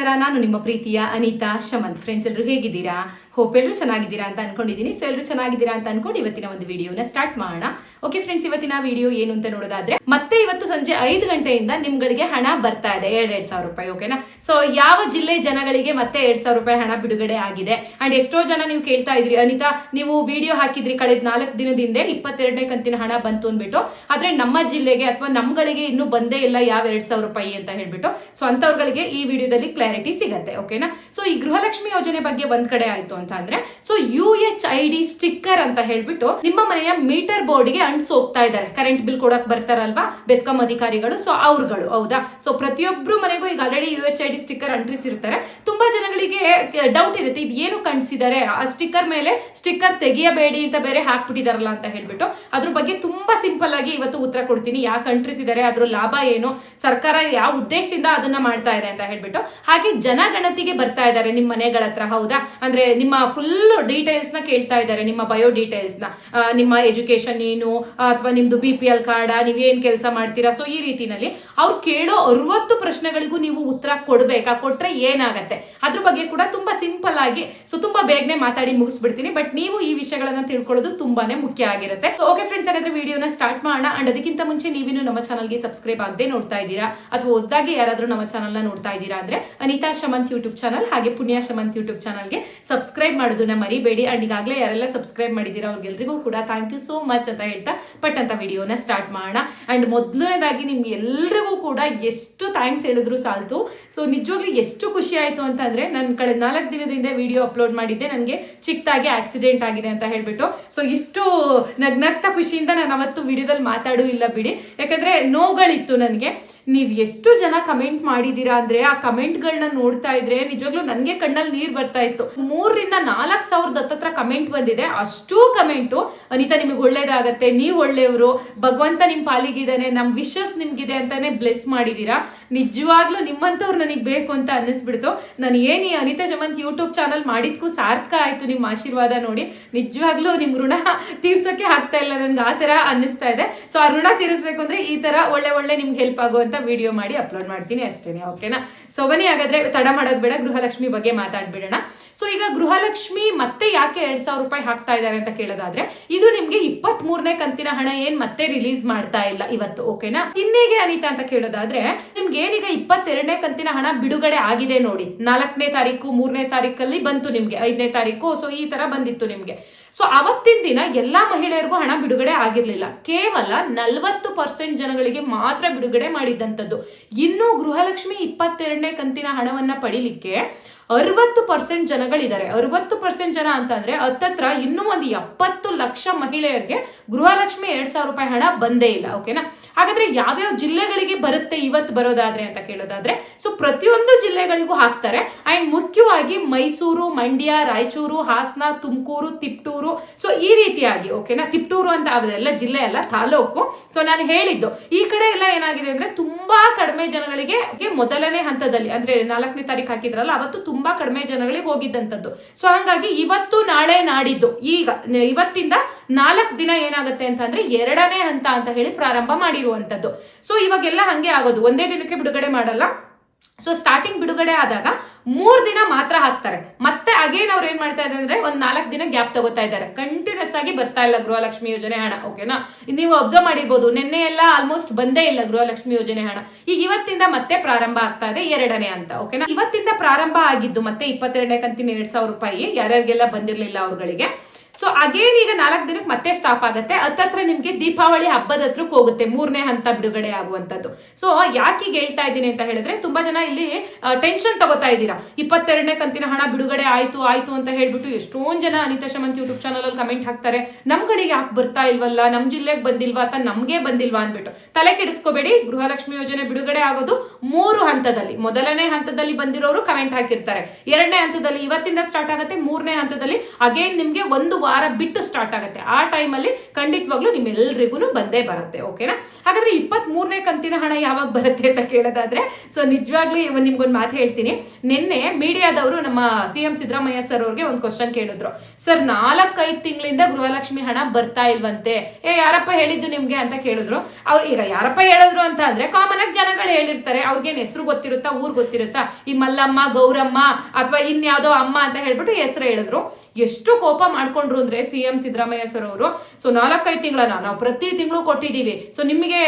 ನಮಸ್ಕಾರ, ನಾನು ನಿಮ್ಮ ಪ್ರೀತಿಯ ಅನಿತಾ ಶಮಂತ್. ಫ್ರೆಂಡ್ಸ್ ಎಲ್ಲರೂ ಹೇಗಿದ್ದೀರಾ? ಹೋಪ್ ಎಲ್ಲರೂ ಚೆನ್ನಾಗಿದ್ದೀರಾ ಅಂತ ಅನ್ಕೊಂಡಿದ್ದೀನಿ. ಸೊ ಎಲ್ಲರೂ ಚೆನ್ನಾಗಿದ್ದೀರಾ ಅಂತ ಅನ್ಕೊಂಡು ಇವತ್ತಿನ ಒಂದು ವಿಡಿಯೋನ ಸ್ಟಾರ್ಟ್ ಮಾಡೋಣ. ಓಕೆ ಫ್ರೆಂಡ್ಸ್ ಇವತ್ತಿನ ವಿಡಿಯೋ ಏನು ಅಂತ ನೋಡೋದಾದ್ರೆ, ಮತ್ತೆ ಇವತ್ತು ಸಂಜೆ ಐದು ಗಂಟೆಯಿಂದ ನಿಮ್ಗಳಿಗೆ ಹಣ ಬರ್ತಾ ಇದೆ. ಎರಡ್ ಎರಡ್ ಸಾವಿರ ರೂಪಾಯಿ ಓಕೆನಾ ಸೊ ಯಾವ ಜಿಲ್ಲೆ ಜನಗಳಿಗೆ ಮತ್ತೆ ಎರಡ್ ಸಾವಿರ ರೂಪಾಯಿ ಹಣ ಬಿಡುಗಡೆ ಆಗಿದೆ? ಅಂಡ್ ಎಷ್ಟೋ ಜನ ನೀವು ಕೇಳ್ತಾ ಇದ್ರಿ, ಅನಿತಾ, ನೀವು ವಿಡಿಯೋ ಹಾಕಿದ್ರಿ ಕಳೆದ ನಾಲ್ಕು ದಿನದಿಂದ ಇಪ್ಪತ್ತೆರಡನೇ ಕಂತಿನ ಹಣ ಬಂತು ಅಂದ್ಬಿಟ್ಟು, ಆದ್ರೆ ನಮ್ಮ ಜಿಲ್ಲೆಗೆ ಅಥವಾ ನಮ್ಗಳಿಗೆ ಇನ್ನೂ ಬಂದೇ ಇಲ್ಲ ಯಾವ ಎರಡ್ ಸಾವಿರ ರೂಪಾಯಿ ಅಂತ ಹೇಳ್ಬಿಟ್ಟು ಸೊ ಅಂತವ್ರಿಗೆ ಈ ವಿಡಿಯೋದಲ್ಲಿ ಕ್ಲಾರಿಟಿ ಸಿಗತ್ತೆ ಓಕೆನಾ ಸೊ ಈ ಗೃಹಲಕ್ಷ್ಮಿ ಯೋಜನೆ ಬಗ್ಗೆ ಒಂದ್ ಕಡೆ ಆಯ್ತು ಅಂತ ಅಂದ್ರೆ so U H I D sticker ಅಂತ ಹೇಳ್ಬಿಟ್ಟು ನಿಮ್ಮ ಮನೆಯ ಮೀಟರ್ ಬೋರ್ಡ್ಗೆ ಅಂಟ್ಸ್ ಹೋಗ್ತಾ ಇದ್ದಾರೆ. ಕರೆಂಟ್ ಬಿಲ್ ಕೊಡಕ್ ಬರ್ತಾರಲ್ವಾ? ಬೆಸ್ಕಾಂ ಅಧಿಕಾರಿಗಳು ಸೊ ಅವ್ರುಗಳು, ಹೌದಾ? ಸೊ ಪ್ರತಿಯೊಬ್ರು ಮನೆಗೂ ಈಗ already U H I D sticker ಅಂಟಿಸಿರ್ತಾರೆ ತುಂಬಾ ಜನಗಳಿಗೆ ಡೌಟ್ ಇರುತ್ತೆ, ಇದು ಏನು ಕಂಡಿಸಿದ್ದಾರೆ ಆ ಸ್ಟಿಕ್ಕರ್ ಮೇಲೆ ಸ್ಟಿಕ್ಕರ್ ತೆಗಿಯಬೇಡಿ ಅಂತ ಬೇರೆ ಹಾಕ್ಬಿಟ್ಟಿದಾರಲ್ಲ ಅಂತ ಹೇಳ್ಬಿಟ್ಟು. ಅದ್ರ ಬಗ್ಗೆ ತುಂಬಾ ಸಿಂಪಲ್ ಆಗಿ ಇವತ್ತು ಉತ್ತರ ಕೊಡ್ತೀನಿ. ಯಾಕೆ ಅಂಟಿಸಿದ್ದಾರೆ ಅದ್ರ ಲಾಭ ಏನು? ಸರ್ಕಾರ ಯಾವ ಉದ್ದೇಶದಿಂದ ಅದನ್ನ ಮಾಡ್ತಾ ಇದೆ ಅಂತ ಹೇಳ್ಬಿಟ್ಟು. ಜನಗಣತಿಗೆ ಬರ್ತಾ ಇದ್ದಾರೆ ನಿಮ್ಮ ಮನೆಗಳ ಹತ್ರ, ಹೌದಾ? ಅಂದ್ರೆ ನಿಮ್ಮ ಫುಲ್ ಡೀಟೇಲ್ಸ್ನ ಕೇಳ್ತಾ ಇದ್ದಾರೆ, ನಿಮ್ಮ ಬಯೋ ಡೀಟೇಲ್ಸ್ನ. ನಿಮ್ಮ ಎಜುಕೇಶನ್ ಏನು, ಅಥವಾ ನಿಮ್ದು ಬಿ ಪಿ ಎಲ್ ಕಾರ್ಡ್ ನೀವೇನ್ ಕೆಲಸ ಮಾಡ್ತೀರಾ? ಸೊ ಈ ರೀತಿನಲ್ಲಿ ಅವ್ರು ಕೇಳೋ ಅರವತ್ತು ಪ್ರಶ್ನೆಗಳಿಗೂ ನೀವು ಉತ್ತರ ಕೊಡ್ಬೇಕಾ? ಕೊಟ್ರೆ ಏನಾಗತ್ತೆ? ಅದ್ರ ಬಗ್ಗೆ ಕೂಡ ತುಂಬಾ ಸಿಂಪಲ್ ಆಗಿ ಸೊ ತುಂಬಾ ಬೇಗನೆ ಮಾತಾಡಿ ಮುಗಿಸ್ಬಿಡ್ತೀನಿ. ಬಟ್ ನೀವು ಈ ವಿಷಯಗಳನ್ನ ತಿಳ್ಕೊಳ್ಳೋದು ತುಂಬಾನೇ ಮುಖ್ಯ ಆಗಿರುತ್ತೆ. ಓಕೆ ಫ್ರೆಂಡ್ಸ್ ಹಾಗಾದ್ರೆ ವಿಡಿಯೋನ ಸ್ಟಾರ್ಟ್ ಮಾಡೋಣ. ಅಂಡ್ ಅದಕ್ಕಿಂತ ಮುಂಚೆ ನೀವಿನ್ನು ನಮ್ಮ ಚಾನಲ್ಗೆ ಸಬ್ಸ್ಕ್ರೈಬ್ ಆಗದೆ ನೋಡ್ತಾ ಇದ್ದೀರಾ? ಅಥವಾ ಹೊಸದಾಗಿ ಯಾರಾದ್ರೂ ನಮ್ಮ ಚಾನಲ್ನ ನೋಡ್ತಾ ಇದ್ದೀರಾ ಅಂದ್ರೆ ಅನಿತಾ ಶಮಂತ್ ಯೂಟ್ಯೂಬ್ ಚಾನಲ್ ಹಾಗೆ ಪುಣ್ಯ ಶಮಂತ್ ಯೂಟ್ಯೂಬ್ ಚಾನಲ್ಗೆ ಸಬ್ಸ್ಕ್ರೈಬ್ ಮಾಡೋದನ್ನ ಮರಿಬೇಡಿ. ಅಂಡ್ ಈಗಾಗಲೇ ಯಾರೆಲ್ಲ ಸಬ್ಸ್ಕ್ರೈಬ್ ಮಾಡಿದ್ದೀರಾ ಅವ್ರಿಗೆಲ್ರಿಗೂ ಕೂಡ ಥ್ಯಾಂಕ್ ಯು ಸೋ ಮಚ್ ಅಂತ ಹೇಳ್ತಾ ಪಟ್ ಅಂತ ವಿಡಿಯೋನ ಸ್ಟಾರ್ಟ್ ಮಾಡೋಣ. ಅಂಡ್ ಮೊದಲನೇದಾಗಿ ನಿಮ್ಗೆ ಎಲ್ರಿಗೂ ಕೂಡ ಎಷ್ಟು ಥ್ಯಾಂಕ್ಸ್ ಹೇಳಿದ್ರು ಸಾಲ್ತು. ಸೊ ನಿಜವಾಗ್ಲೂ ಎಷ್ಟು ಖುಷಿ ಆಯ್ತು ಅಂತಂದ್ರೆ ನಾನು ಕಳೆದ ನಾಲ್ಕು ದಿನದಿಂದ ವಿಡಿಯೋ ಅಪ್ಲೋಡ್ ಮಾಡಿದ್ದೆ. ನನಗೆ ಚಿಕ್ಕದಾಗಿ ಆಕ್ಸಿಡೆಂಟ್ ಆಗಿದೆ ಅಂತ ಹೇಳ್ಬಿಟ್ಟು. ಸೊ ಇಷ್ಟು ನಗ್ನಗ್ತಾ ಖುಷಿಯಿಂದ ನಾನು ಅವತ್ತು ವಿಡಿಯೋದಲ್ಲಿ ಮಾತಾಡೂ ಇಲ್ಲ ಬಿಡಿ. ಯಾಕಂದ್ರೆ ನೋವುಗಳಿತ್ತು ನನಗೆ. ನೀವು ಎಷ್ಟು ಜನ ಕಮೆಂಟ್ ಮಾಡಿದೀರಾ ಅಂದ್ರೆ ಆ ಕಮೆಂಟ್ಗಳನ್ನ ನೋಡ್ತಾ ಇದ್ರೆ ನಿಜವಾಗ್ಲೂ ನನಗೆ ಕಣ್ಣಲ್ಲಿ ನೀರ್ ಬರ್ತಾ ಇತ್ತು. ಮೂರರಿಂದ ನಾಲ್ಕು ಸಾವಿರದ ಹತ್ತತ್ರ ಕಮೆಂಟ್ ಬಂದಿದೆ. ಅಷ್ಟೂ ಕಮೆಂಟು ಅನಿತಾ ನಿಮಗೆ ಒಳ್ಳೇದಾಗತ್ತೆ, ನೀವು ಒಳ್ಳೆಯವರು, ಭಗವಂತ ನಿಮ್ ಪಾಲಿಗಿದ್ದಾನೆ ನಮ್ ವಿಶಸ್ ನಿಮ್ಗಿದೆ ಅಂತಾನೆ ಬ್ಲೆಸ್ ಮಾಡಿದೀರಾ. ನಿಜವಾಗ್ಲೂ ನಿಮ್ಮಂತವ್ರು ನನಗೆ ಬೇಕು ಅಂತ ಅನ್ನಿಸ್ಬಿಡ್ತು. ನಾನು ಏನಿ ಅನಿತಾ ಜಮಂತ್ ಯೂಟ್ಯೂಬ್ ಚಾನಲ್ ಮಾಡಿದ್ಕೂ ಸಾರ್ಥಕ ಆಯ್ತು ನಿಮ್ಮ ಆಶೀರ್ವಾದ ನೋಡಿ. ನಿಜವಾಗ್ಲೂ ನಿಮ್ ಋಣ ತೀರ್ಸೋಕೆ ಆಗ್ತಾ ಇಲ್ಲ ನನ್ಗೆ ಆ ತರ ಅನ್ನಿಸ್ತಾ ಇದೆ. ಸೊ ಆ ಋಣ ತೀರಿಸ್ಬೇಕು ಅಂದ್ರೆ ಈ ತರ ಒಳ್ಳೆ ಒಳ್ಳೆ ನಿಮ್ಗೆ ಹೆಲ್ಪ್ ಆಗುವಂತ ವಿಡಿಯೋ ಮಾಡಿ ಅಪ್ಲೋಡ್ ಮಾಡ್ತೀನಿ ಅಷ್ಟೇ ಓಕೆನಾ? ಸೊ ಬನ್ನಿ, ಹಾಗಾದ್ರೆ ತಡ ಮಾಡೋದ್ ಬೇಡ, ಗೃಹಲಕ್ಷ್ಮಿ ಬಗ್ಗೆ ಮಾತಾಡ್ಬಿಡೋಣ. ಸೊ ಈಗ ಗೃಹಲಕ್ಷ್ಮಿ ಮತ್ತೆ ಯಾಕೆ ಎರಡ್ ಸಾವಿರ ರೂಪಾಯಿ ಹಾಕ್ತಾ ಇದ್ದಾರೆ ಅಂತ ಕೇಳೋದಾದ್ರೆ, ಇದು ನಿಮ್ಗೆ ಇಪ್ಪತ್ತ್ ಕಂತಿನ ಹಣ ಏನ್ ಮತ್ತೆ ರಿಲೀಸ್ ಮಾಡ್ತಾ ಇಲ್ಲ ಇವತ್ತು, ಓಕೆನಾ? ಇನ್ನೇಗೆ ಅನಿತಾ ಅಂತ ಕೇಳೋದಾದ್ರೆ, ನಿಮ್ಗೆ ಏನೀಗ ಇಪ್ಪತ್ತೆರಡನೇ ಕಂತಿನ ಹಣ ಬಿಡುಗಡೆ ಆಗಿದೆ ನೋಡಿ. ನಾಲ್ಕನೇ ತಾರೀಕು, ಮೂರನೇ ತಾರೀಕಲ್ಲಿ ಬಂತು ನಿಮ್ಗೆ, ಐದನೇ ತಾರೀಕು ಸೊ ಈ ತರ ಬಂದಿತ್ತು ನಿಮ್ಗೆ. ಸೊ ಅವತ್ತಿನ ದಿನ ಎಲ್ಲಾ ಮಹಿಳೆಯರಿಗೂ ಹಣ ಬಿಡುಗಡೆ ಆಗಿರಲಿಲ್ಲ. ಕೇವಲ ನಲವತ್ತು ಪರ್ಸೆಂಟ್ ಜನಗಳಿಗೆ ಮಾತ್ರ ಬಿಡುಗಡೆ ಮಾಡಿದ್ದಂಥದ್ದು. ಇನ್ನು ಗೃಹಲಕ್ಷ್ಮಿ ಇಪ್ಪತ್ತೆರಡನೇ ಕಂತಿನ ಹಣವನ್ನ ಪಡಿಲಿಕ್ಕೆ ಅರವತ್ತು ಪರ್ಸೆಂಟ್ ಜನಗಳಿದ್ದಾರೆ. ಅರವತ್ತು ಪರ್ಸೆಂಟ್ ಜನ ಅಂತಂದ್ರೆ ಹತ್ತತ್ರ ಇನ್ನೂ ಒಂದು ಎಪ್ಪತ್ತು ಲಕ್ಷ ಮಹಿಳೆಯರಿಗೆ ಗೃಹಲಕ್ಷ್ಮಿ ಎರಡ್ ಸಾವಿರ ರೂಪಾಯಿ ಹಣ ಬಂದೇ ಇಲ್ಲ ಓಕೆನಾ ಹಾಗಾದ್ರೆ ಯಾವ್ಯಾವ ಜಿಲ್ಲೆಗಳಿಗೆ ಬರುತ್ತೆ ಇವತ್ತು ಬರೋದಾದ್ರೆ ಅಂತ ಕೇಳೋದಾದ್ರೆ ಸೊ ಪ್ರತಿಯೊಂದು ಜಿಲ್ಲೆಗಳಿಗೂ ಹಾಕ್ತಾರೆ. ಅಂಡ್ ಮುಖ್ಯವಾಗಿ ಮೈಸೂರು, ಮಂಡ್ಯ, ರಾಯಚೂರು, ಹಾಸನ, ತುಮಕೂರು, ತಿಪ್ಟೂರು ಸೊ ಈ ರೀತಿಯಾಗಿ ಓಕೆನಾ ತಿಪ್ಟೂರು ಅಂತ ಅದೆಲ್ಲ ಜಿಲ್ಲೆ ಅಲ್ಲ, ತಾಲೂಕು. ಸೊ ನಾನು ಹೇಳಿದ್ದು, ಈ ಕಡೆ ಎಲ್ಲ ಏನಾಗಿದೆ ಅಂದ್ರೆ ತುಂಬಾ ಕಡಿಮೆ ಜನಗಳಿಗೆ ಮೊದಲನೇ ಹಂತದಲ್ಲಿ, ಅಂದ್ರೆ ನಾಲ್ಕನೇ ತಾರೀಕು ಹಾಕಿದ್ರಲ್ಲ, ಅವತ್ತು ತುಂಬಾ ಕಡಿಮೆ ಜನಗಳಿಗೆ ಹೋಗಿದ್ದಂಥದ್ದು. ಸೊ ಹಂಗಾಗಿ ಇವತ್ತು ನಾಳೆ ನಾಡಿದ್ದು, ಈಗ, ಇವತ್ತಿಂದ ನಾಲ್ಕು ದಿನ ಏನಾಗುತ್ತೆ ಅಂತಂದ್ರೆ ಎರಡನೇ ಹಂತ ಅಂತ ಹೇಳಿ ಪ್ರಾರಂಭ ಮಾಡಿರುವಂತದ್ದು ಸೊ ಇವಾಗೆಲ್ಲ ಹಂಗೆ ಆಗೋದು. ಒಂದೇ ದಿನಕ್ಕೆ ಬಿಡುಗಡೆ ಮಾಡಲ್ಲ. ಸೊ ಸ್ಟಾರ್ಟಿಂಗ್ ಬಿಡುಗಡೆ ಆದಾಗ ಮೂರ್ ದಿನ ಮಾತ್ರ ಹಾಕ್ತಾರೆ. ಅಗೇನ್ ಅವ್ರು ಏನ್ ಮಾಡ್ತಾ ಇದ್ದಾರೆ ಅಂದ್ರೆ ಒಂದ್ ನಾಲ್ಕು ದಿನ ಗ್ಯಾಪ್ ತಗೋತಾ ಇದ್ದಾರೆ. ಕಂಟಿನ್ಯೂಸ್ ಆಗಿ ಬರ್ತಾ ಇಲ್ಲ ಗೃಹಲಕ್ಷ್ಮಿ ಯೋಜನೆ ಹಣ ಓಕೆನಾ ನೀವು ಅಬ್ಸರ್ವ್ ಮಾಡಿರ್ಬೋದು. ನಿನ್ನೆ ಎಲ್ಲ ಆಲ್ಮೋಸ್ಟ್ ಬಂದೇ ಇಲ್ಲ ಗೃಹಲಕ್ಷ್ಮಿ ಯೋಜನೆ ಹಣ. ಈಗ ಇವತ್ತಿಂದ ಮತ್ತೆ ಪ್ರಾರಂಭ ಆಗ್ತಾ ಇದೆ, ಎರಡನೇ ಅಂತ ಓಕೆನಾ ಇವತ್ತಿಂದ ಪ್ರಾರಂಭ ಆಗಿದ್ದು ಮತ್ತೆ ಇಪ್ಪತ್ತೆರಡನೇ ಕಂತಿನ ಎರಡ್ ಸಾವಿರ ರೂಪಾಯಿ ಯಾರ್ಯಾರಿಗೆಲ್ಲ ಬಂದಿರ್ಲಿಲ್ಲ ಅವ್ರುಗಳಿಗೆ. ಸೊ ಅಗೇನ್ ಈಗ ನಾಲ್ಕು ದಿನಕ್ಕೆ ಮತ್ತೆ ಸ್ಟಾಪ್ ಆಗುತ್ತೆ. ಹತ್ತತ್ರ ನಿಮ್ಗೆ ದೀಪಾವಳಿ ಹಬ್ಬದ ಹತ್ರಕ್ಕೆ ಹೋಗುತ್ತೆ. ಮೂರನೇ ಹಂತ ಬಿಡುಗಡೆ ಆಗುವಂತದ್ದು ಸೊ ಯಾಕೆ ಹೇಳ್ತಾ ಇದ್ದೀನಿ ಅಂತ ಹೇಳಿದ್ರೆ, ತುಂಬಾ ಜನ ಇಲ್ಲಿ ಟೆನ್ಷನ್ ತಗೋತಾ ಇದ್ದೀರಾ? ಇಪ್ಪತ್ತೆರಡನೇ ಕಂತಿನ ಹಣ ಬಿಡುಗಡೆ ಆಯ್ತು ಆಯ್ತು ಅಂತ ಹೇಳ್ಬಿಟ್ಟು ಎಷ್ಟೊಂದು ಜನ ಅನಿತಾ ಶಮಂತ್ ಯೂಟ್ಯೂಬ್ ಚಾನಲ್ ಅಲ್ಲಿ ಕಮೆಂಟ್ ಹಾಕ್ತಾರೆ. ನಮ್ ಕಡೆಗೆ ಯಾಕೆ ಬರ್ತಾ ಇಲ್ವಲ್ಲ? ನಮ್ ಜಿಲ್ಲೆಗೆ ಬಂದಿಲ್ವಾ ಅಂತ ನಮ್ಗೆ ಬಂದಿಲ್ವಾ ಅಂದ್ಬಿಟ್ಟು. ತಲೆ ಕೆಡಿಸ್ಕೋಬೇಡಿ. ಗೃಹಲಕ್ಷ್ಮಿ ಯೋಜನೆ ಬಿಡುಗಡೆ ಆಗೋದು ಮೂರು ಹಂತದಲ್ಲಿ. ಮೊದಲನೇ ಹಂತದಲ್ಲಿ ಬಂದಿರೋರು ಕಮೆಂಟ್ ಹಾಕಿರ್ತಾರೆ. ಎರಡನೇ ಹಂತದಲ್ಲಿ ಇವತ್ತಿಂದ ಸ್ಟಾರ್ಟ್ ಆಗುತ್ತೆ. ಮೂರನೇ ಹಂತದಲ್ಲಿ ಅಗೇನ್ ನಿಮ್ಗೆ ಒಂದು ವಾರ ಬಿಟ್ಟು ಸ್ಟಾರ್ಟ್ ಆಗುತ್ತೆ. ಆ ಟೈಮಲ್ಲಿ ಖಂಡಿತವಾಗ್ಲೂ ನಿಮ್ಮೆಲ್ರಿಗೂ ಬಂದೇ ಬರುತ್ತೆ ಓಕೆನಾ ಹಾಗಾದ್ರೆ ಇಪ್ಪತ್ತ್ ಮೂರನೇ ಕಂತಿನ ಹಣ ಯಾವಾಗ ಬರುತ್ತೆ ಅಂತ ಕೇಳೋದಾದ್ರೆ ಸೊ ನಿಜವಾಗ್ಲೂ ನಿಮ್ಗೊಂದು ಮಾತು ಹೇಳ್ತೀನಿ. ನಿನ್ನೆ ಮೀಡಿಯಾದವರು ನಮ್ಮ ಸಿ ಎಂ ಸಿದ್ದರಾಮಯ್ಯ ಸರ್ ಅವ್ರಿಗೆ ಒಂದು ಕ್ವಶನ್ ಕೇಳಿದ್ರು. ಸರ್ ನಾಲ್ಕೈದು ತಿಂಗಳಿಂದ ಗೃಹಲಕ್ಷ್ಮಿ ಹಣ ಬರ್ತಾ ಇಲ್ವಂತೆ. ಏ, ಯಾರಪ್ಪ ಹೇಳಿದ್ದು ನಿಮ್ಗೆ? ಅಂತ ಕೇಳಿದ್ರು. ಅವ್ರು ಈಗ ಯಾರಪ್ಪ ಹೇಳಿದ್ರು ಅಂತ ಅಂದ್ರೆ ಕಾಮನ್ ಆಗಿ ಜನಗಳು ಹೇಳಿರ್ತಾರೆ. ಅವ್ರಿಗೇನ್ ಹೆಸರು ಗೊತ್ತಿರುತ್ತಾ, ಊರ್ ಗೊತ್ತಿರುತ್ತಾ? ಈ ಮಲ್ಲಮ್ಮ, ಗೌರಮ್ಮ, ಅಥವಾ ಇನ್ಯಾವುದೋ ಅಮ್ಮ ಅಂತ ಹೇಳ್ಬಿಟ್ಟು ಹೆಸರು ಹೇಳಿದ್ರು. ಎಷ್ಟು ಕೋಪ ಅಂದ್ರೆ ಸಿ ಎಂ ಸಿದ್ದರಾಮಯ್ಯ ಸರ್ ಅವರು. ಸೊ ನಾಲ್ಕೈದು ತಿಂಗಳನ್ನ ನಾವು ಪ್ರತಿ ತಿಂಗಳು ಕೊಟ್ಟಿದ್ದೀವಿ. ಸೊ ನಿಮಗೆ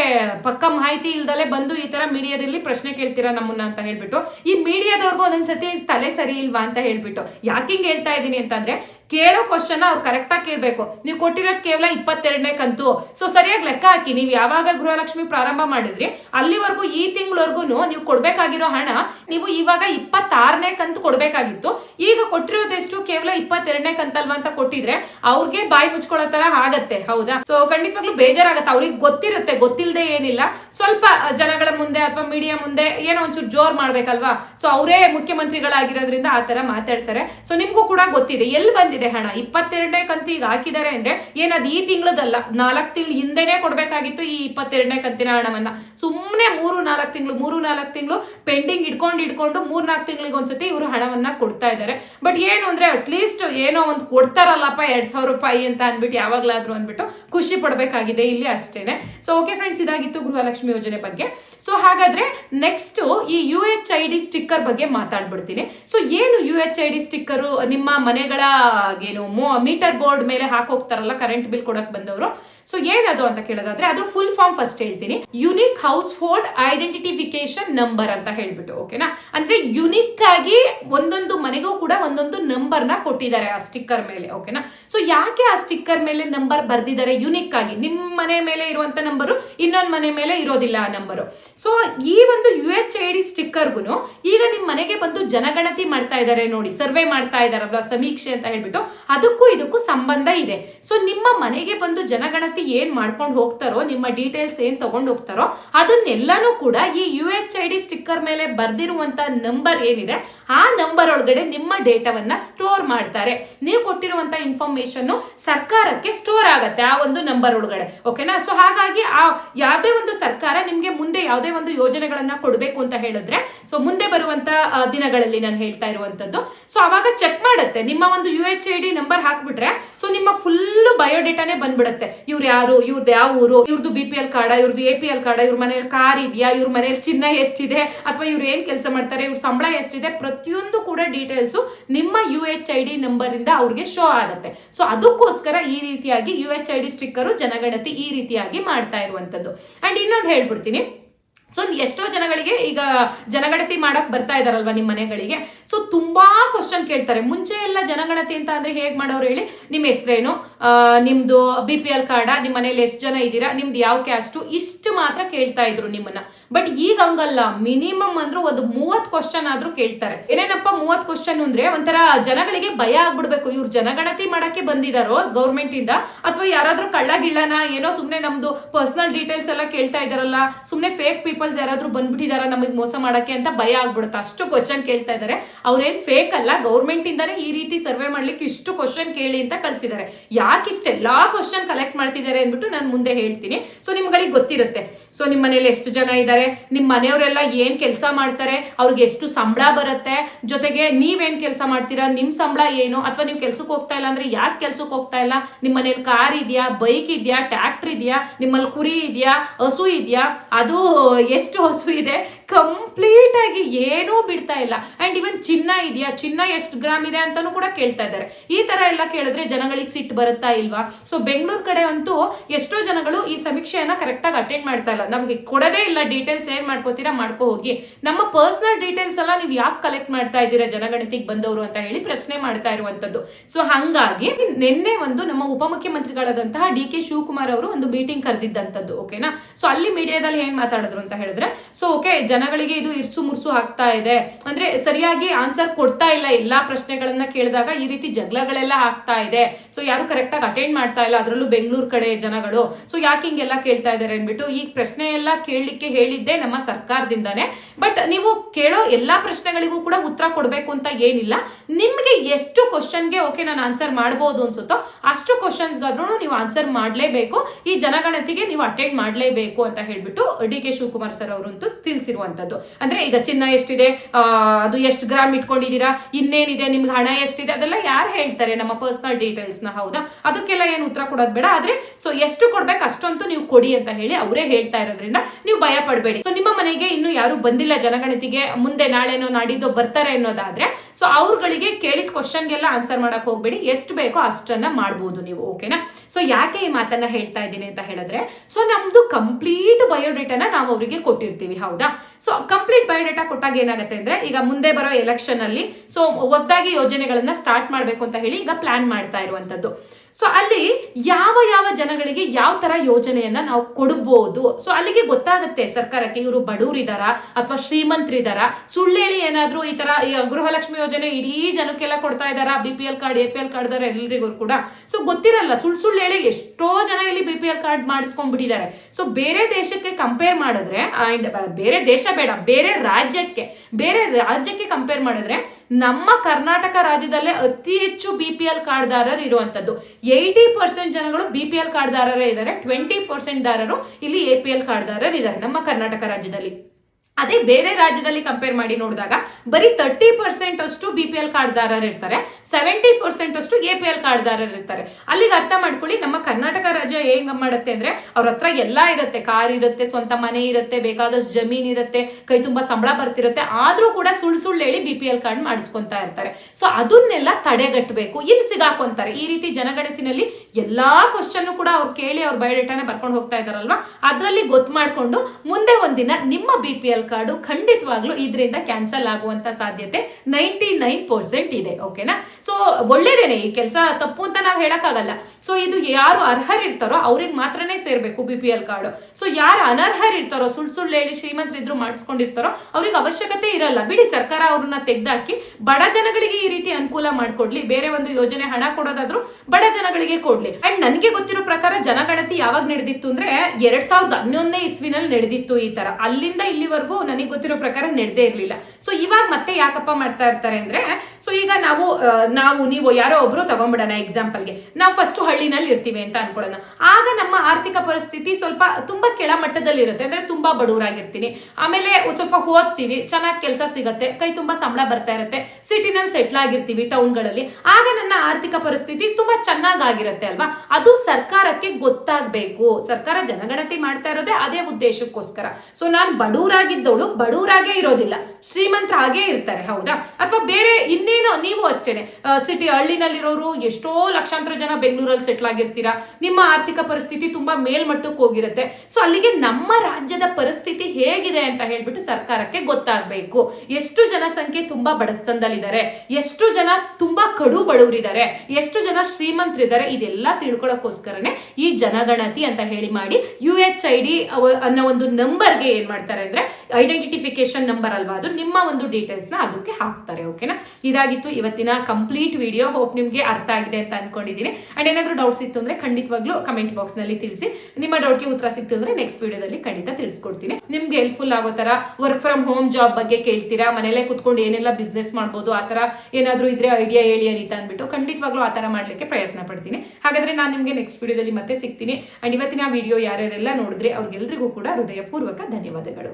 ಪಕ್ಕ ಮಾಹಿತಿ ಇಲ್ದಲೆ ಬಂದು ಈ ತರ ಮೀಡಿಯಾದಲ್ಲಿ ಪ್ರಶ್ನೆ ಕೇಳ್ತೀರಾ ನಮ್ಮನ್ನ ಅಂತ ಹೇಳ್ಬಿಟ್ಟು. ಈ ಮೀಡಿಯಾದವ್ರಿಗೂ ಒಂದೊಂದ್ಸತಿ ತಲೆ ಸರಿ ಇಲ್ವಾ ಅಂತ ಹೇಳ್ಬಿಟ್ಟು. ಯಾಕಿಂಗ್ ಹೇಳ್ತಾ ಇದ್ದೀನಿ ಅಂತಂದ್ರೆ ಕೇಳೋ ಕ್ವಶನ್ ಅವ್ರು ಕರೆಕ್ಟ್ ಆಗಿ ಕೇಳ್ಬೇಕು. ನೀವು ಕೊಟ್ಟಿರೋದು ಕೇವಲ ಇಪ್ಪತ್ತೆರಡನೇ ಕಂತು. ಸೊ ಸರಿಯಾಗಿ ಲೆಕ್ಕ ಹಾಕಿ. ನೀವು ಯಾವಾಗ ಗೃಹಲಕ್ಷ್ಮಿ ಪ್ರಾರಂಭ ಮಾಡಿದ್ರಿ, ಅಲ್ಲಿವರೆಗೂ ಈ ತಿಂಗಳವರೆಗೂ ನೀವು ಕೊಡಬೇಕಾಗಿರೋ ಹಣ ನೀವು ಇವಾಗ ಇಪ್ಪತ್ತಾರನೇ ಕಂತು ಕೊಡಬೇಕಾಗಿತ್ತು. ಈಗ ಕೊಟ್ಟಿರೋದೆಷ್ಟು? ಕೇವಲ ಇಪ್ಪತ್ತೆರಡನೇ ಕಂತಲ್ವಾ ಅಂತ ಕೊಟ್ಟಿದ್ರೆ ಅವ್ರಿಗೆ ಬಾಯಿ ಮುಚ್ಕೊಳ್ಳೋ ತರ ಆಗತ್ತೆ. ಹೌದಾ? ಸೊ ಖಂಡಿತವಾಗ್ಲೂ ಬೇಜಾರಾಗತ್ತೆ. ಅವ್ರಿಗೆ ಗೊತ್ತಿರುತ್ತೆ ಗೊತ್ತಿಲ್ಲದೆ ಏನಿಲ್ಲ. ಸ್ವಲ್ಪ ಜನಗಳ ಮುಂದೆ ಅಥವಾ ಮೀಡಿಯಾ ಮುಂದೆ ಏನೋ ಒಂಚೂರು ಜೋರ್ ಮಾಡ್ಬೇಕಲ್ವಾ? ಸೊ ಅವರೇ ಮುಖ್ಯಮಂತ್ರಿಗಳಾಗಿರೋದ್ರಿಂದ ಆ ತರ ಮಾತಾಡ್ತಾರೆ. ಸೊ ನಿಮ್ಗೂ ಕೂಡ ಗೊತ್ತಿದೆ. ಎಲ್ಲಿ ಬಂದಿದೆ? ಹಣ. ಇಪ್ಪತ್ತೆರಡನೇ ಕಂತು ಈಗ ಹಾಕಿದ್ದಾರೆ ಅಂದ್ರೆ ಏನದು? ಈ ತಿಂಗಳದಲ್ಲ. ನಾಲ್ಕು ತಿಂಗಳು ಹಿಂದೆನೆ ಕೊಡ್ಬೇಕಾಗಿತ್ತು ಈ ಇಪ್ಪತ್ತೆರಡನೇ ಕಂತಿನ ಹಣವನ್ನ. ಸುಮ್ಮನೆ ಮೂರು, ನಾಲ್ಕು ತಿಂಗಳು, ಮೂರು, ನಾಲ್ಕು ತಿಂಗಳು ಪೆಂಡಿಂಗ್ ಇಟ್ಕೊಂಡು ಇಟ್ಕೊಂಡು ಮೂರ್, ನಾಲ್ಕು ತಿಂಗಳಿಗೆ ಒಂದ್ಸತಿ ಇವರು ಹಣವನ್ನ ಕೊಡ್ತಾ ಇದ್ದಾರೆ. ಬಟ್ ಏನು ಅಂದ್ರೆ ಅಟ್ಲೀಸ್ಟ್ ಏನೋ ಒಂದು ಕೊಡ್ತಾರಲ್ಲಪ್ಪ ಎರಡ್ ಸಾವಿರ ರೂಪಾಯಿ ಅಂತ ಅನ್ಬಿಟ್ಟು ಯಾವಾಗ್ಲಾದ್ರೂ ಅನ್ಬಿಟ್ಟು ಖುಷಿ ಪಡ್ಬೇಕಾಗಿದೆ ಇಲ್ಲಿ ಅಷ್ಟೇನೆ. ಸೊ ಓಕೆ ಫ್ರೆಂಡ್ಸ್ ಇದಾಗಿತ್ತು ಗೃಹಲಕ್ಷ್ಮಿ ಯೋಜನೆ ಬಗ್ಗೆ. ಸೊ ಹಾಗಾದ್ರೆ ನೆಕ್ಸ್ಟ್ ಈ U H I D sticker ಬಗ್ಗೆ ಮಾತಾಡ್ಬಿಡ್ತೀನಿ. ಸೊ ಏನು U H I D sticker ನಿಮ್ಮ ಮನೆಗಳ ಏನು ಮೀಟರ್ ಬೋರ್ಡ್ ಮೇಲೆ ಹಾಕೋಗ್ತಾರಲ್ಲ ಕರೆಂಟ್ ಬಿಲ್ ಕೊಡಕ್ ಬಂದವರು. ಸೊ ಏನದು ಅಂತ ಕೇಳೋದಾದ್ರೆ, ಅದು ಫುಲ್ ಫಾರ್ಮ್ ಫಸ್ಟ್ ಹೇಳ್ತೀನಿ. Unique house hold identification number ಅಂತ ಹೇಳ್ಬಿಟ್ಟು ಓಕೆನಾ ಅಂದ್ರೆ ಯುನಿಕ್ ಆಗಿ ಒಂದೊಂದು ಮನೆಗೂ ಕೂಡ ಒಂದೊಂದು ನಂಬರ್ನ ಕೊಟ್ಟಿದ್ದಾರೆ ಆ ಸ್ಟಿಕ್ಕರ್ ಮೇಲೆ ಓಕೆನಾ ಸೊ ಯಾಕೆ ಆ ಸ್ಟಿಕ್ಕರ್ ಮೇಲೆ ನಂಬರ್ ಬರ್ದಿದ್ದಾರೆ ಯುನಿಕ್ ಆಗಿ? ನಿಮ್ಮ ಮನೆ ಮೇಲೆ ಇರುವಂತ ನಂಬರು ಇನ್ನೊಂದ್ ಮನೆ ಮೇಲೆ ಇರೋದಿಲ್ಲ ಆ ನಂಬರು ಸೊ ಈ ಒಂದು ಯು ಎಚ್ ಐ ಡಿ ಸ್ಟಿಕ್ಕರ್ಗುನು ಈಗ ನಿಮ್ ಮನೆಗೆ ಬಂದು ಜನಗಣತಿ ಮಾಡ್ತಾ ಇದ್ದಾರೆ ನೋಡಿ ಸರ್ವೆ ಮಾಡ್ತಾ ಇದಾರಲ್ವಾ, ಸಮೀಕ್ಷೆ ಅಂತ ಹೇಳ್ಬಿಟ್ಟು. ಅದಕ್ಕೂ ಇದಕ್ಕೂ ಸಂಬಂಧ ಇದೆ. ಸೊ ನಿಮ್ಮ ಮನೆಗೆ ಬಂದು ಜನಗಣತಿ ಏನ್ ಮಾಡ್ಕೊಂಡು ಹೋಗ್ತಾರೋ, ನಿಮ್ಮ ಡೀಟೇಲ್ಸ್ ಏನ್ ತಗೊಂಡು ಹೋಗ್ತಾರೋ, ಅದನ್ನೆಲ್ಲಾನು ಕೂಡ ಈ U H I D sticker ಮೇಲೆ ಬರ್ದಿರುವಂತ ನಂಬರ್ ಏನಿದೆ, ಆ ನಂಬರ್ ಒಳಗಡೆ ನಿಮ್ಮ ಡೇಟಾವನ್ನ ಸ್ಟೋರ್ ಮಾಡ್ತಾರೆ. ನೀವು ಕೊಟ್ಟಿರುವಂತ ಇನ್ಫಾರ್ಮೇಶನ್ ಸರ್ಕಾರಕ್ಕೆ ಸ್ಟೋರ್ ಆಗತ್ತೆ ಆ ಒಂದು ನಂಬರ್ ಒಳಗಡೆ ಓಕೆನಾ ಸೊ ಹಾಗಾಗಿ ಆ ಯಾವುದೇ ಒಂದು ಸರ್ಕಾರ ನಿಮ್ಗೆ ಮುಂದೆ ಯಾವುದೇ ಒಂದು ಯೋಜನೆಗಳನ್ನ ಕೊಡಬೇಕು ಅಂತ ಹೇಳಿದ್ರೆ ಸೊ ಮುಂದೆ ಬರುವಂತ ದಿನಗಳಲ್ಲಿ ನಾನು ಹೇಳ್ತಾ ಇರುವಂತದ್ದು ಸೊ ಅವಾಗ ಚೆಕ್ ಮಾಡುತ್ತೆ. ನಿಮ್ಮ ಒಂದು U H I D number ಹಾಕ್ಬಿಟ್ರೆ ಸೊ ನಿಮ್ಮ ಫುಲ್ ಬಯೋಡೇಟಾನೇ ಬಂದ್ಬಿಡುತ್ತೆ. ಇವ್ರು ಯಾರು? ಇವ್ರದ್ದು ಯಾವ ಊರು? ಇವ್ರದ್ದು ಬಿ ಪಿ ಎಲ್ ಕಾರ್ಡ ಇವ್ರದ್ದು ಎ ಪಿ ಎಲ್ ಕಾರ್ಡ, ಇವ್ರ ಮನೇಲಿ ಕಾರ್ ಇದೆಯಾ? ಇವ್ರ ಮನೇಲಿ ಚಿನ್ನ ಎಷ್ಟಿದೆ? ಅಥವಾ ಇವ್ರು ಏನ್ ಕೆಲಸ ಮಾಡ್ತಾರೆ? ಇವ್ರ ಸಂಬಳ ಎಷ್ಟಿದೆ? ಪ್ರತಿಯೊಂದು ಕೂಡ ಡೀಟೇಲ್ಸ್ ನಿಮ್ಮ U H I D number ಇಂದ ಅವ್ರಿಗೆ ಶೋ ಆಗುತ್ತೆ. ಸೊ ಅದಕ್ಕೋಸ್ಕರ ಈ ರೀತಿಯಾಗಿ U H I D sticker ಜನಗಣತಿ ಈ ರೀತಿಯಾಗಿ ಮಾಡ್ತಾ ಇರುವಂತದ್ದು ಅಂಡ್ ಇನ್ನೊಂದು ಹೇಳ್ಬಿಡ್ತೀನಿ. ಸೊ ಎಷ್ಟೋ ಜನಗಳಿಗೆ ಈಗ ಜನಗಣತಿ ಮಾಡಕ್ ಬರ್ತಾ ಇದಾರಲ್ವಾ ನಿಮ್ಮ ಮನೆಗಳಿಗೆ? ಸೊ ತುಂಬಾ ಕ್ವಶನ್ ಕೇಳ್ತಾರೆ. ಮುಂಚೆ ಎಲ್ಲ ಜನಗಣತಿ ಅಂತ ಅಂದ್ರೆ ಹೇಗ್ ಮಾಡೋರು ಹೇಳಿ ನಿಮ್ಮ ಹೆಸರೇನು? ನಿಮ್ದು ಬಿ ಪಿ ಎಲ್ ಕಾರ್ಡ ನಿಮ್ ಮನೇಲಿ ಎಷ್ಟು ಜನ ಇದ್ದೀರಾ? ನಿಮ್ದು ಯಾವ ಕ್ಯಾಸ್ಟು ಇಷ್ಟು ಮಾತ್ರ ಕೇಳ್ತಾ ಇದ್ರು ನಿಮ್ಮನ್ನ. ಬಟ್ ಈಗ ಹಂಗಲ್ಲ. ಮಿನಿಮಮ್ ಅಂದ್ರು ಒಂದು ಮೂವತ್ ಕ್ವಶನ್ ಆದ್ರೂ ಕೇಳ್ತಾರೆ. ಏನೇನಪ್ಪ ಮೂವತ್ ಕ್ವಶನ್ ಅಂದ್ರೆ ಒಂಥರ ಜನಗಳಿಗೆ ಭಯ ಆಗ್ಬಿಡ್ಬೇಕು. ಇವ್ರು ಜನಗಣತಿ ಮಾಡಕ್ಕೆ ಬಂದಿದಾರೋ ಗೌರ್ಮೆಂಟ್ ಇಂದ, ಅಥವಾ ಯಾರಾದ್ರೂ ಕಳ್ಳ ಗಿಳ್ಳನ ಏನೋ ಸುಮ್ನೆ ನಮ್ದು ಪರ್ಸನಲ್ ಡೀಟೇಲ್ಸ್ ಎಲ್ಲ ಕೇಳ್ತಾ ಇದಾರಲ್ಲ, ಸುಮ್ನೆ ಫೇಕ್ ಪೀಪಲ್ಸ್ ಯಾರಾದ್ರೂ ಬಂದ್ಬಿಟ್ಟಿದಾರ ನಮಗೆ ಮೋಸ ಮಾಡಕ್ಕೆ ಅಂತ ಭಯ ಆಗ್ಬಿಡುತ್ತೆ. ಅಷ್ಟು ಕ್ವಶನ್ ಕೇಳ್ತಾ ಇದಾರೆ ಅವ್ರೇನ್ ಫೇಕ್ ಅಲ್ಲ ಗೌರ್ಮೆಂಟ್ ಇಂದಾನೆ ಈ ರೀತಿ ಸರ್ವೆ ಮಾಡ್ಲಿಕ್ಕೆ ಇಷ್ಟು ಕ್ವಶನ್ ಕೇಳಿ ಅಂತ ಕಳ್ಸಿದ್ದಾರೆ. ಯಾಕೆ ಇಷ್ಟೆಲ್ಲಾ ಕ್ವಶನ್ ಕಲೆಕ್ಟ್ ಮಾಡ್ತಿದ್ದಾರೆ ಅಂದ್ಬಿಟ್ಟು ನಾನು ಮುಂದೆ ಹೇಳ್ತೀನಿ. ಸೊ ನಿಮ್ಗಳಿಗೆ ಗೊತ್ತಿರುತ್ತೆ. ಸೊ ನಿಮ್ಮ ಮನೇಲಿ ಎಷ್ಟು ಜನ ಇದ್ದಾರೆ? ನಿಮ್ಮ ಮನೆಯವರೆಲ್ಲ ಏನ್ ಕೆಲಸ ಮಾಡ್ತಾರೆ? ಅವ್ರಿಗೆ ಎಷ್ಟು ಸಂಬಳ ಬರುತ್ತೆ? ಜೊತೆಗೆ ನೀವೇನ್ ಕೆಲಸ ಮಾಡ್ತೀರಾ? ನಿಮ್ ಸಂಬಳ ಏನು? ಅಥವಾ ನೀವು ಕೆಲ್ಸಕ್ಕೆ ಹೋಗ್ತಾ ಇಲ್ಲ ಅಂದ್ರೆ ಯಾಕೆ ಕೆಲ್ಸಕ್ಕೆ ಹೋಗ್ತಾ ಇಲ್ಲ? ನಿಮ್ಮ ಮನೇಲಿ ಕಾರ್ ಇದೆಯಾ? ಬೈಕ್ ಇದೆಯಾ? ಟ್ಯಾಕ್ಟರ್ ಇದೆಯಾ? ನಿಮ್ಮಲ್ಲಿ ಕುರಿ ಇದೆಯಾ? ಹಸು ಇದೆಯಾ? ಅದು ಎಷ್ಟು ಹಸು ಇದೆ ಕಂಪ್ಲೀಟ್ ಆಗಿ ಏನೂ ಬಿಡ್ತಾ ಇಲ್ಲ. ಅಂಡ್ ಇವನ್ ಚಿನ್ನ ಇದೆಯಾ? ಚಿನ್ನ ಎಷ್ಟು ಗ್ರಾಮ್ ಇದೆ ಅಂತಾನು ಕೂಡ ಕೇಳ್ತಾ ಇದ್ದಾರೆ. ಈ ತರ ಎಲ್ಲ ಕೇಳಿದ್ರೆ ಜನಗಳಿಗೆ ಸಿಟ್ಟು ಬರುತ್ತಾ ಇಲ್ವಾ? ಸೊ ಬೆಂಗಳೂರು ಕಡೆ ಅಂತೂ ಎಷ್ಟೋ ಜನಗಳು ಈ ಸಮೀಕ್ಷೆಯನ್ನ ಕರೆಕ್ಟ್ ಆಗಿ ಅಟೆಂಡ್ ಮಾಡ್ತಾ ಇಲ್ಲ. ನಮಗೆ ಕೊಡದೇ ಇಲ್ಲ ಡೀಟೇಲ್ಸ್ ಏನ್ ಮಾಡ್ಕೋತೀರಾ, ಮಾಡ್ಕೋ ಹೋಗಿ. ನಮ್ಮ ಪರ್ಸನಲ್ ಡೀಟೇಲ್ಸ್ ಎಲ್ಲ ನೀವು ಯಾಕೆ ಕಲೆಕ್ಟ್ ಮಾಡ್ತಾ ಇದ್ದೀರಾ ಜನಗಣತಿಗೆ ಬಂದವರು ಅಂತ ಹೇಳಿ ಪ್ರಶ್ನೆ ಮಾಡ್ತಾ ಇರುವಂತದ್ದು. ಸೊ ಹಂಗಾಗಿ ನಿನ್ನೆ ಒಂದು ನಮ್ಮ ಉಪಮುಖ್ಯಮಂತ್ರಿಗಳಾದಂತಹ ಡಿ ಕೆ ಶಿವಕುಮಾರ್ ಅವರು ಒಂದು ಮೀಟಿಂಗ್ ಕರೆದಿದ್ದಂತದ್ದು ಓಕೆನಾ ಸೊ ಅಲ್ಲಿ ಮೀಡಿಯಾದಲ್ಲಿ ಏನ್ ಮಾತಾಡಿದ್ರು ಅಂತ ಹೇಳಿದ್ರೆ ಸೊ ಓಕೆ ಜನ ಜನಗಳಿಗೆ ಇದು ಇರ್ಸು ಮುರ್ಸು ಆಗ್ತಾ ಇದೆ. ಅಂದ್ರೆ ಸರಿಯಾಗಿ ಆನ್ಸರ್ ಕೊಡ್ತಾ ಇಲ್ಲ ಎಲ್ಲಾ ಪ್ರಶ್ನೆಗಳನ್ನ ಕೇಳಿದಾಗ ಈ ರೀತಿ ಜಗಳಗಳೆಲ್ಲ ಆಗ್ತಾ ಇದೆ. ಸೊ ಯಾರು ಕರೆಕ್ಟ್ ಆಗಿ ಅಟೆಂಡ್ ಮಾಡ್ತಾ ಇಲ್ಲ, ಅದರಲ್ಲೂ ಬೆಂಗಳೂರು ಕಡೆ ಜನಗಳು. ಸೊ ಯಾಕೆ ಹಿಂಗೆಲ್ಲ ಕೇಳ್ತಾ ಇದಾರೆ ಅಂದ್ಬಿಟ್ಟು ಈ ಪ್ರಶ್ನೆ ಎಲ್ಲ ಕೇಳಲಿಕ್ಕೆ ಹೇಳಿದ್ದೆ ನಮ್ಮ ಸರ್ಕಾರದಿಂದಾನೆ. ಬಟ್ ನೀವು ಕೇಳೋ ಎಲ್ಲಾ ಪ್ರಶ್ನೆಗಳಿಗೂ ಕೂಡ ಉತ್ತರ ಕೊಡಬೇಕು ಅಂತ ಏನಿಲ್ಲ. ನಿಮ್ಗೆ ಎಷ್ಟು ಕ್ವಶನ್ಗೆ ಓಕೆ ನಾನು ಆನ್ಸರ್ ಮಾಡ್ಬೋದು ಅನ್ಸುತ್ತೋ ಅಷ್ಟು ಕ್ವಶನ್ಸ್ಗಾದ್ರೂ ನೀವು ಆನ್ಸರ್ ಮಾಡಲೇಬೇಕು. ಈ ಜನಗಣತಿಗೆ ನೀವು ಅಟೆಂಡ್ ಮಾಡಲೇಬೇಕು ಅಂತ ಹೇಳ್ಬಿಟ್ಟು ಡಿ ಕೆ ಶಿವಕುಮಾರ್ ಸರ್ ಅವರಂತೂ ತಿಳಿಸಿರುವಂತದ್ದು ಅಂದ್ರೆ ಈಗ ಚಿನ್ನ ಎಷ್ಟಿದೆ? ಅದು ಎಷ್ಟು ಗ್ರಾಮ್ ಇಟ್ಕೊಂಡಿದ್ದೀರಾ? ಇನ್ನೇನಿದೆ? ನಿಮ್ಗೆ ಹಣ ಎಷ್ಟಿದೆ? ಅದೆಲ್ಲ ಯಾರು ಹೇಳ್ತಾರೆ? ನಮ್ಮ ಪರ್ಸನಲ್ ಡೀಟೇಲ್ಸ್ನ, ಹೌದಾ? ಅದಕ್ಕೆಲ್ಲ ಏನು ಉತ್ತರ ಕೊಡೋದು ಬೇಡ. ಆದ್ರೆ ಸೊ ಎಷ್ಟು ಕೊಡ್ಬೇಕು ಅಷ್ಟಂತೂ ನೀವು ಕೊಡಿ ಅಂತ ಹೇಳಿ ಅವರೇ ಹೇಳ್ತಾ ಇರೋದ್ರಿಂದ ನೀವು ಭಯ ಪಡಬೇಡಿ. ಸೊ ನಿಮ್ಮ ಮನೆಗೆ ಇನ್ನು ಯಾರು ಬಂದಿಲ್ಲ ಜನಗಣತಿಗೆ, ಮುಂದೆ ನಾಳೆನೋ ನಾಡಿದ್ದು ಬರ್ತಾರೆ ಅನ್ನೋದಾದ್ರೆ ಸೊ ಅವ್ರಗಳಿಗೆ ಕೇಳಿದ ಕ್ವಶನ್ಗೆಲ್ಲ ಆನ್ಸರ್ ಮಾಡಕ್ ಹೋಗ್ಬೇಡಿ. ಎಷ್ಟು ಬೇಕೋ ಅಷ್ಟನ್ನ ಮಾಡ್ಬೋದು ನೀವು ಓಕೆನಾ ಸೊ ಯಾಕೆ ಈ ಮಾತನ್ನ ಹೇಳ್ತಾ ಇದ್ದೀನಿ ಅಂತ ಹೇಳಿದ್ರೆ ಸೊ ನಮ್ದು ಕಂಪ್ಲೀಟ್ ಬಯೋಡೇಟಾನ ನಾವು ಅವರಿಗೆ ಕೊಟ್ಟಿರ್ತೀವಿ, ಹೌದಾ? ಸೊ ಕಂಪ್ಲೀಟ್ ಬಯೋಡೇಟಾ ಕೊಟ್ಟಾಗ ಏನಾಗುತ್ತೆ ಅಂದ್ರೆ ಈಗ ಮುಂದೆ ಬರೋ ಎಲೆಕ್ಷನ್ ಅಲ್ಲಿ ಸೊ ಹೊಸದಾಗಿ ಯೋಜನೆಗಳನ್ನ ಸ್ಟಾರ್ಟ್ ಮಾಡಬೇಕು ಅಂತ ಹೇಳಿ ಈಗ ಪ್ಲಾನ್ ಮಾಡ್ತಾ ಇರುವಂತದ್ದು. ಸೊ ಅಲ್ಲಿ ಯಾವ ಯಾವ ಜನಗಳಿಗೆ ಯಾವ ತರ ಯೋಜನೆಯನ್ನ ನಾವು ಕೊಡಬಹುದು ಸೊ ಅಲ್ಲಿಗೆ ಗೊತ್ತಾಗುತ್ತೆ ಸರ್ಕಾರಕ್ಕೆ ಇವರು ಬಡವರಿದಾರ ಅಥವಾ ಶ್ರೀಮಂತರಿದಾರ? ಸುಳ್ಳೇಳಿ ಏನಾದ್ರೂ ಈ ತರ ಗೃಹಲಕ್ಷ್ಮಿ ಯೋಜನೆ ಇಡೀ ಜನಕ್ಕೆಲ್ಲ ಕೊಡ್ತಾ ಇದಾರ? B P L card A P L card ದಾರ ಎಲ್ರಿಗೂ ಕೂಡ. ಸೊ ಗೊತ್ತಿರಲ್ಲ ಸುಳ್ಳು ಸುಳ್ಳು ಹೇಳಿ ಎಷ್ಟೋ ಜನ ಇಲ್ಲಿ ಬಿ ಪಿ ಎಲ್ ಕಾರ್ಡ್ ಮಾಡಿಸ್ಕೊಂಡ್ಬಿಟ್ಟಿದ್ದಾರೆ ಸೊ ಬೇರೆ ದೇಶಕ್ಕೆ ಕಂಪೇರ್ ಮಾಡಿದ್ರೆ ಅಂಡ್ ಬೇರೆ ದೇಶ ಬೇಡ, ಬೇರೆ ರಾಜ್ಯಕ್ಕೆ ಬೇರೆ ರಾಜ್ಯಕ್ಕೆ ಕಂಪೇರ್ ಮಾಡಿದ್ರೆ ನಮ್ಮ ಕರ್ನಾಟಕ ರಾಜ್ಯದಲ್ಲೇ ಅತಿ ಹೆಚ್ಚು ಬಿ ಪಿ ಎಲ್ ಕಾರ್ಡ್ದಾರರು ಇರುವಂತದ್ದು ಏಯ್ಟಿ ಪರ್ಸೆಂಟ್ ಜನಗಳು ಬಿ ಪಿ ಎಲ್ ಕಾರ್ಡ್ದಾರರೇ ಇದ್ದಾರೆ. ಟ್ವೆಂಟಿ ಪರ್ಸೆಂಟ್ ದಾರರು ಇಲ್ಲಿ ಎ ಪಿ ಎಲ್ ಕಾರ್ಡ್ದಾರರು ಇದ್ದಾರೆ ನಮ್ಮ ಕರ್ನಾಟಕ ರಾಜ್ಯದಲ್ಲಿ. ಅದೇ ಬೇರೆ ರಾಜ್ಯದಲ್ಲಿ ಕಂಪೇರ್ ಮಾಡಿ ನೋಡಿದಾಗ ಬರೀ ತರ್ಟಿ ಪರ್ಸೆಂಟ್ ಅಷ್ಟು ಬಿ ಪಿ ಎಲ್ ಕಾರ್ಡ್ದಾರರು ಇರ್ತಾರೆ ಸೆವೆಂಟಿ ಪರ್ಸೆಂಟ್ ಅಷ್ಟು ಎ ಪಿ ಎಲ್ ಕಾರ್ಡ್ದಾರರು ಇರ್ತಾರೆ. ಅಲ್ಲಿಗೆ ಅರ್ಥ ಮಾಡ್ಕೊಳ್ಳಿ, ನಮ್ಮ ಕರ್ನಾಟಕ ರಾಜ್ಯ ಹೆಂಗ್ ಮಾಡುತ್ತೆ ಅಂದ್ರೆ ಅವ್ರ ಹತ್ರ ಎಲ್ಲ ಇರುತ್ತೆ, ಕಾರ್ ಇರುತ್ತೆ, ಸ್ವಂತ ಮನೆ ಇರುತ್ತೆ, ಬೇಕಾದಷ್ಟು ಜಮೀನ್ ಇರುತ್ತೆ, ಕೈ ತುಂಬಾ ಸಂಬಳ ಬರ್ತಿರುತ್ತೆ, ಆದ್ರೂ ಕೂಡ ಸುಳ್ಳು ಸುಳ್ಳು ಹೇಳಿ ಬಿ ಪಿ ಎಲ್ ಕಾರ್ಡ್ ಮಾಡಿಸ್ಕೊಂತಾ ಇರ್ತಾರೆ. ಸೊ ಅದನ್ನೆಲ್ಲ ತಡೆಗಟ್ಟಬೇಕು, ಇಲ್ಲಿ ಸಿಗಾಕೊಂತಾರೆ. ಈ ರೀತಿ ಜನಗಣತಿನಲ್ಲಿ ಎಲ್ಲಾ ಕ್ವಶನ್ ಕೂಡ ಅವ್ರು ಕೇಳಿ ಅವ್ರ ಬಯೋಡೇಟಾನ ಬರ್ಕೊಂಡು ಹೋಗ್ತಾ ಇದಾರಲ್ವಾ? ಅದರಲ್ಲಿ ಗೊತ್ತು ಮಾಡ್ಕೊಂಡು ಮುಂದೆ ಒಂದಿನ ನಿಮ್ಮ ಬಿ ಪಿ ಎಲ್ ಕಾರ್ಡು ಖಂಡಿತವಾಗ್ಲೂ ಇದರಿಂದ ಕ್ಯಾನ್ಸಲ್ ಆಗುವಂತ ಸಾಧ್ಯತೆ ನೈಂಟಿ ನೈನ್ ಪರ್ಸೆಂಟ್ ಇದೆ ಓಕೆನಾ ಸೊ ಒಳ್ಳೇದೇನೆ ಈ ಕೆಲಸ ತಪ್ಪು ಅಂತ ನಾವು ಹೇಳಕ್ಕಾಗಲ್ಲ. ಸೊ ಇದು ಯಾರು ಅರ್ಹರಿರ್ತಾರೋ ಅವ್ರಿಗೆ ಮಾತ್ರನೇ ಸೇರ್ಬೇಕು B P L card. So ಯಾರು ಅನರ್ಹರಿರ್ತಾರೋ ಸುಳ್ಳು ಸುಳ್ಳು ಹೇಳಿ ಶ್ರೀಮಂತರಿದ್ರು ಮಾಡಿಸ್ಕೊಂಡಿರ್ತಾರೋ, ಅವ್ರಿಗೆ ಅವಶ್ಯಕತೆ ಇರಲ್ಲ. ಬಿಡಿ ಸರ್ಕಾರ ಅವ್ರನ್ನ ತೆಗ್ದಾಕಿ ಬಡ ಜನಗಳಿಗೆ ಈ ರೀತಿ ಅನುಕೂಲ ಮಾಡ್ಕೊಡ್ಲಿ, ಬೇರೆ ಒಂದು ಯೋಜನೆ ಹಣ ಕೊಡೋದಾದ್ರೂ ಬಡ ಜನಗಳಿಗೆ ಕೊಡ್ಲಿ. ಅಂಡ್ ನನಗೆ ಗೊತ್ತಿರೋ ಪ್ರಕಾರ ಜನಗಣತಿ ಯಾವಾಗ ನಡೆದಿತ್ತು ಅಂದ್ರೆ ಎರಡ್ ಸಾವಿರದ ಹನ್ನೊಂದನೇ ಇಸ್ವಿನಲ್ಲಿ ನಡೆದಿತ್ತು ಈ ತರ. ಅಲ್ಲಿಂದ ಇಲ್ಲಿವರೆಗೂ ನನಗೆ ಗೊತ್ತಿರೋ ಪ್ರಕಾರ ನಡೆದೇ ಇರಲಿಲ್ಲ. ಸೊ ಇವಾಗ ಮತ್ತೆ ಯಾಕಪ್ಪ ಮಾಡ್ತಾ ಇರ್ತಾರೆ ಅಂದ್ರೆ ಸೊ ಈಗ ನಾವು ನಾವು, ನೀವು ಯಾರೋ ಒಬ್ರು ತಗೊಂಡ್ಬಿಡೋಣ ಎಕ್ಸಾಂಪಲ್ಗೆ ನಾವು ಫಸ್ಟ್ ಹಳ್ಳಿನಲ್ಲಿ ಇರ್ತೀವಿ ಅಂತ ಅನ್ಕೊಳ್ಳೋಣ. ಆಗ ನಮ್ಮ ಆರ್ಥಿಕ ಪರಿಸ್ಥಿತಿ ಸ್ವಲ್ಪ, ತುಂಬಾ ಕೆಳಮಟ್ಟದಲ್ಲಿ ಇರುತ್ತೆ ಅಂದ್ರೆ ತುಂಬಾ ಬಡವರಾಗಿರ್ತೀನಿ ಆಮೇಲೆ ಸ್ವಲ್ಪ ಓದ್ತೀವಿ. ಚೆನ್ನಾಗಿ ಕೆಲಸ ಸಿಗತ್ತೆ. ಕೈ ತುಂಬಾ ಸಂಬಳ ಬರ್ತಾ ಇರುತ್ತೆ. ಸಿಟಿನಲ್ಲಿ ಸೆಟ್ಲ್ ಆಗಿರ್ತೀವಿ ಟೌನ್ಗಳಲ್ಲಿ ಆಗ ನನ್ನ ಆರ್ಥಿಕ ಪರಿಸ್ಥಿತಿ ತುಂಬಾ ಚೆನ್ನಾಗಾಗಿರುತ್ತೆ ಅಲ್ವಾ? ಅದು ಸರ್ಕಾರಕ್ಕೆ ಗೊತ್ತಾಗ್ಬೇಕು. ಸರ್ಕಾರ ಜನಗಣತಿ ಮಾಡ್ತಾ ಇರೋದೇ ಅದೇ ಉದ್ದೇಶಕ್ಕೋಸ್ಕರ. ಸೊ ನಾನು ಬಡವರಾಗಿದ್ದವಳು ಬಡವರಾಗೇ ಇರೋದಿಲ್ಲ. ಶ್ರೀಮಂತರ ಹಾಗೇ ಇರ್ತಾರೆ, ಹೌದಾ? ಅಥವಾ ಬೇರೆ ಇನ್ನೇನೋ, ನೀವು ಅಷ್ಟೇನೆ. ಸಿಟಿ ಹಳ್ಳಿನಲ್ಲಿರೋರು ಎಷ್ಟೋ ಲಕ್ಷಾಂತರ ಜನ ಬೆಂಗಳೂರಲ್ಲಿ ಸೆಟ್ಲ್ ಆಗಿರ್ತೀರಾ? ನಿಮ್ಮ ಆರ್ಥಿಕ ಪರಿಸ್ಥಿತಿ ತುಂಬಾ ಮೇಲ್ಮಟ್ಟಕ್ಕೆ ಹೋಗಿರುತ್ತೆ. ಸೊ ಅಲ್ಲಿಗೆ ನಮ್ಮ ರಾಜ್ಯದ ಪರಿಸ್ಥಿತಿ ಹೇಗಿದೆ ಅಂತ ಹೇಳ್ಬಿಟ್ಟು ಸರ್ಕಾರಕ್ಕೆ ಗೊತ್ತಾಗ್ಬೇಕು. ಎಷ್ಟು ಜನಸಂಖ್ಯೆ ತುಂಬಾ ಬಡಸ್ತನದಲ್ಲಿದ್ದಾರೆ, ಎಷ್ಟು ಜನ ತುಂಬಾ ಕಡು ಬಡವರಿದ್ದಾರೆ, ಎಷ್ಟು ಜನ ಶ್ರೀಮಂತರಿದ್ದಾರೆ, ಇದೆಲ್ಲ ತಿಳ್ಕೊಳ್ಳೋಕೋಸ್ಕರನೇ ಈ ಜನಗಣತಿ ಅಂತ ಹೇಳಿ ಮಾಡಿ ಯು ಎಚ್ ಐ ಡಿ ಅನ್ನೋ ಒಂದು ನಂಬರ್ಗೆ ಏನ್ ಮಾಡ್ತಾರೆ ಅಂದ್ರೆ ಐಡೆಂಟಿಫಿಕೇಶನ್ ನಂಬರ್ ಅಲ್ವಾ, ಅದು ನಿಮ್ಮ ಒಂದು ಡೀಟೇಲ್ಸ್ನ ಅದಕ್ಕೆ ಹಾಕ್ತಾರೆ ಓಕೆನಾ ಇದಾಗಿತ್ತು ಇವತ್ತಿನ ಕಂಪ್ಲೀಟ್ ವಿಡಿಯೋ ಹೋಪ್ ನಿಮ್ಗೆ ಅರ್ಥ ಆಗಿದೆ ಅಂತ ಅನ್ಕೊಂಡಿದ್ದೀನಿ ಅಂಡ್ ಏನಾದ್ರೂ ಡೌಟ್ಸ್ ಇತ್ತು ಅಂದ್ರೆ ಖಂಡಿತವಾಗ್ಲೂ ಕಮೆಂಟ್ ಬಾಕ್ಸ್ನಲ್ಲಿ ತಿಳಿಸಿ. ನಿಮ್ಮ ಡೌಟ್ಗೆ ಉತ್ತರ ಸಿಕ್ತು ಅಂದ್ರೆ ನೆಕ್ಸ್ಟ್ ವಿಡಿಯೋದಲ್ಲಿ ಖಂಡಿತ ತಿಳಿಸ್ಕೊಡ್ತೀನಿ. ನಿಮ್ಗೆ ಹೆಲ್ಪ್ಫುಲ್ ಆಗೋ ತರ ವರ್ಕ್ ಫ್ರಮ್ ಹೋಮ್ ಜಾಬ್ ಬಗ್ಗೆ ಕೇಳ್ತೀರಾ, ಮನೇಲೆ ಕುತ್ಕೊಂಡು ಏನೆಲ್ಲ ಬಿಸ್ನೆಸ್ ಮಾಡ್ಬೋದು, ಆ ತರ ಏನಾದ್ರೂ ಇದ್ರೆ ಐಡಿಯಾ ಹೇಳಿ ಅನಿತಾ ಅಂದ್ಬಿಟ್ಟು ಖಂಡಿತವಾಗ್ಲೂ ಆ ತರ ಮಾಡ್ಲಿಕ್ಕೆ ಪ್ರಯತ್ನ ಪಡ್ತೀನಿ. ಹಾಗಾದ್ರೆ ನಾನು ನಿಮ್ಗೆ ನೆಕ್ಸ್ಟ್ ವಿಡಿಯೋದಲ್ಲಿ ಮತ್ತೆ ಸಿಗ್ತೀನಿ. ಅಂಡ್ ಇವತ್ತಿನ ವಿಡಿಯೋ ಯಾರ್ಯಾರೆಲ್ಲ ನೋಡಿದ್ರೆ ಅವ್ರಿಗೆಲ್ರಿಗೂ ಕೂಡ ಹೃದಯಪೂರ್ವಕ ಧನ್ಯವಾದಗಳು.